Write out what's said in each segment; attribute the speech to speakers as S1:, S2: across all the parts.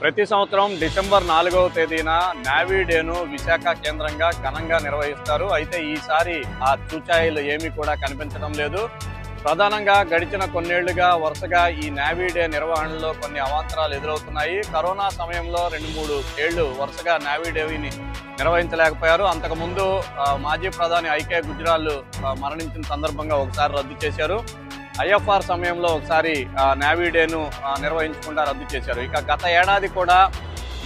S1: ప్రతి సంవత్సరం డిసెంబర్ నాలుగవ తేదీన నావీ డేను విశాఖ కేంద్రంగా ఘనంగా నిర్వహిస్తారు. అయితే ఈసారి ఆ చూచాయిలు ఏమీ కూడా కనిపించడం లేదు. ప్రధానంగా గడిచిన కొన్నేళ్ళుగా వరుసగా ఈ నావీ డే నిర్వహణలో కొన్ని అవాంతరాలు ఎదురవుతున్నాయి. కరోనా సమయంలో రెండు మూడు ఏళ్ళు వరుసగా నావీ డేవిని నిర్వహించలేకపోయారు. అంతకుముందు మాజీ ప్రధాని ఐకే గుజరాల్ మరణించిన సందర్భంగా ఒకసారి రద్దు చేశారు. ఐఎఫ్ఆర్ సమయంలో ఒకసారి నావీ డేను నిర్వహించకుండా రద్దు చేశారు. ఇక గత ఏడాది కూడా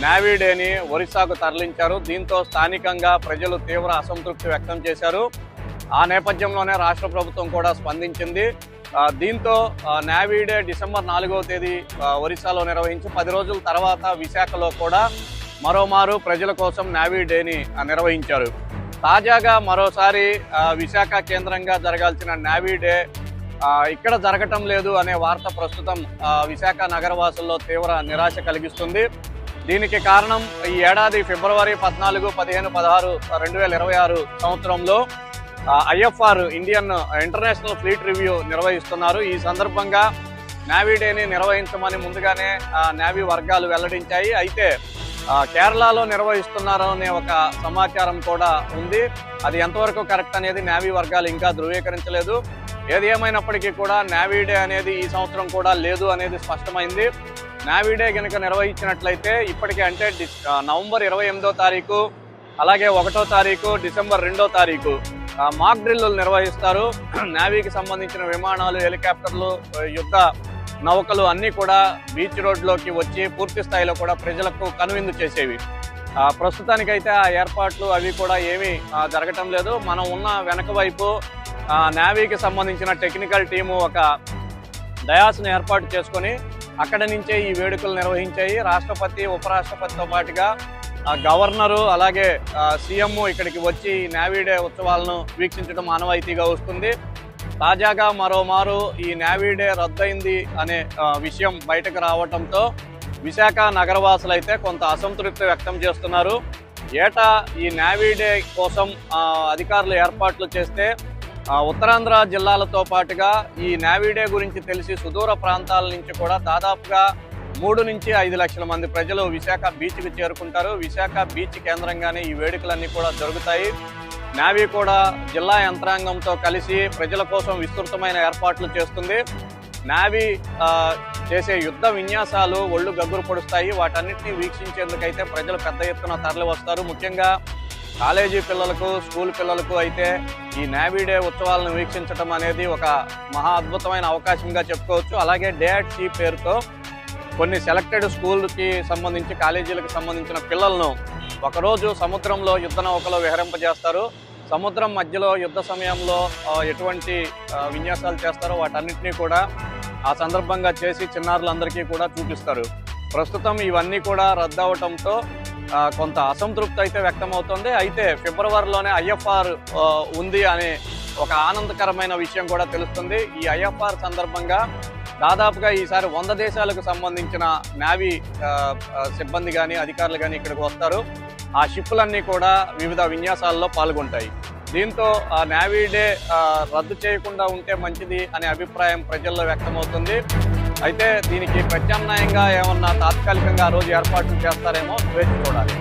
S1: నావీ డేని ఒరిస్సాకు తరలించారు. దీంతో స్థానికంగా ప్రజలు తీవ్ర అసంతృప్తి వ్యక్తం చేశారు. ఆ నేపథ్యంలోనే రాష్ట్ర ప్రభుత్వం కూడా స్పందించింది. దీంతో నావీ డే డిసెంబర్ నాలుగవ తేదీ ఒరిస్సాలో నిర్వహించి పది రోజుల తర్వాత విశాఖలో కూడా మరోమారు ప్రజల కోసం నావీ డేని నిర్వహించారు. తాజాగా మరోసారి విశాఖ కేంద్రంగా జరగాల్సిన నావీ డే ఇక్కడ జరగటం లేదు అనే వార్త ప్రస్తుతం విశాఖ నగరవాసుల్లో తీవ్ర నిరాశ కలిగిస్తుంది. దీనికి కారణం ఈ ఏడాది ఫిబ్రవరి పద్నాలుగు పదిహేను పదహారు రెండు వేల ఇరవై ఆరు సంవత్సరంలో IFR Indian International Fleet Review నిర్వహిస్తున్నారు. ఈ సందర్భంగా నావీ డేని నిర్వహించమని ముందుగానే ఆ, నావీ వర్గాలు వెల్లడించాయి. అయితే కేరళలో నిర్వహిస్తున్నారు అనే ఒక సమాచారం కూడా ఉంది. అది ఎంతవరకు కరెక్ట్ అనేది నావీ వర్గాలు ఇంకా ధృవీకరించలేదు. ఏది ఏమైనప్పటికీ కూడా నావీ డే అనేది ఈ సంవత్సరం కూడా లేదు అనేది స్పష్టమైంది. నావీ డే కనుక నిర్వహించినట్లయితే ఇప్పటికే అంటే నవంబర్ ఇరవై ఎనిమిదో తారీఖు అలాగే ఒకటో తారీఖు డిసెంబర్ రెండో తారీఖు మాక్ డ్రిల్లు నిర్వహిస్తారు. నావీకి సంబంధించిన విమానాలు హెలికాప్టర్లు యుద్ధ నౌకలు అన్నీ కూడా బీచ్ రోడ్లోకి వచ్చి పూర్తి స్థాయిలో కూడా ప్రజలకు కనువిందు చేసేవి. ప్రస్తుతానికైతే ఆ ఏర్పాట్లు అవి కూడా ఏమీ జరగటం లేదు. మనం ఉన్న వెనక వైపు నావీకి సంబంధించిన టెక్నికల్ టీము ఒక డయాస్ను ఏర్పాటు చేసుకొని అక్కడ నుంచే ఈ వేడుకలు నిర్వహించాయి. రాష్ట్రపతి ఉపరాష్ట్రపతితో పాటుగా గవర్నరు అలాగే సీఎం ఇక్కడికి వచ్చి ఈ నావీ డే ఉత్సవాలను వీక్షించడం ఆనవాయితీగా వస్తుంది. తాజాగా మరోమారు ఈ నావీడే రద్దయింది అనే విషయం బయటకు రావడంతో విశాఖ నగరవాసులు అయితే కొంత అసంతృప్తి వ్యక్తం చేస్తున్నారు. ఏటా ఈ నావీడే కోసం అధికారులు ఏర్పాట్లు చేస్తే ఉత్తరాంధ్ర జిల్లాలతో పాటుగా ఈ నావీడే గురించి తెలిసి సుదూర ప్రాంతాల నుంచి కూడా దాదాపుగా మూడు నుంచి ఐదు లక్షల మంది ప్రజలు విశాఖ బీచ్కి చేరుకుంటారు. విశాఖ బీచ్ కేంద్రంగానే ఈ వేడుకలన్నీ కూడా జరుగుతాయి. నావీ కూడా జిల్లా యంత్రాంగంతో కలిసి ప్రజల కోసం విస్తృతమైన ఏర్పాట్లు చేస్తుంది. నావీ చేసే యుద్ధ విన్యాసాలు ఒళ్ళు గగ్గురు పడుస్తాయి. వాటన్నిటిని వీక్షించేందుకైతే ప్రజలు పెద్ద ఎత్తున తరలి వస్తారు ముఖ్యంగా కాలేజీ పిల్లలకు స్కూల్ పిల్లలకు అయితే ఈ నావీ డే ఉత్సవాలను వీక్షించడం అనేది ఒక మహా అద్భుతమైన అవకాశంగా చెప్పుకోవచ్చు. అలాగే డే అట్ సీ పేరుతో కొన్ని సెలెక్టెడ్ స్కూల్కి సంబంధించి కాలేజీలకు సంబంధించిన పిల్లలను ఒకరోజు సముద్రంలో యుద్ధ నౌకలు విహరింపజేస్తారు. సముద్రం మధ్యలో యుద్ధ సమయంలో ఎటువంటి విన్యాసాలు చేస్తారో వాటన్నిటినీ కూడా ఆ సందర్భంగా చేసి చిన్నారులందరికీ కూడా చూపిస్తారు. ప్రస్తుతం ఇవన్నీ కూడా రద్దవటంతో కొంత అసంతృప్తి అయితే వ్యక్తమవుతుంది. అయితే ఫిబ్రవరిలోనే ఐఎఫ్ఆర్ ఉంది అనే ఒక ఆనందకరమైన విషయం కూడా తెలుస్తుంది. ఈ ఐఎఫ్ఆర్ సందర్భంగా దాదాపుగా ఈసారి వంద దేశాలకు సంబంధించిన నావీ సిబ్బంది కానీ అధికారులు కానీ ఇక్కడికి వస్తారు. ఆ షిప్పులన్నీ కూడా వివిధ విన్యాసాల్లో పాల్గొంటాయి. దీంతో ఆ నావీ డే రద్దు చేయకుండా ఉంటే మంచిది అనే అభిప్రాయం ప్రజల్లో వ్యక్తమవుతుంది. అయితే దీనికి ప్రత్యామ్నాయంగా ఏమన్నా తాత్కాలికంగా ఆ రోజు ఏర్పాట్లు చేస్తారేమో వేచి చూడాలి.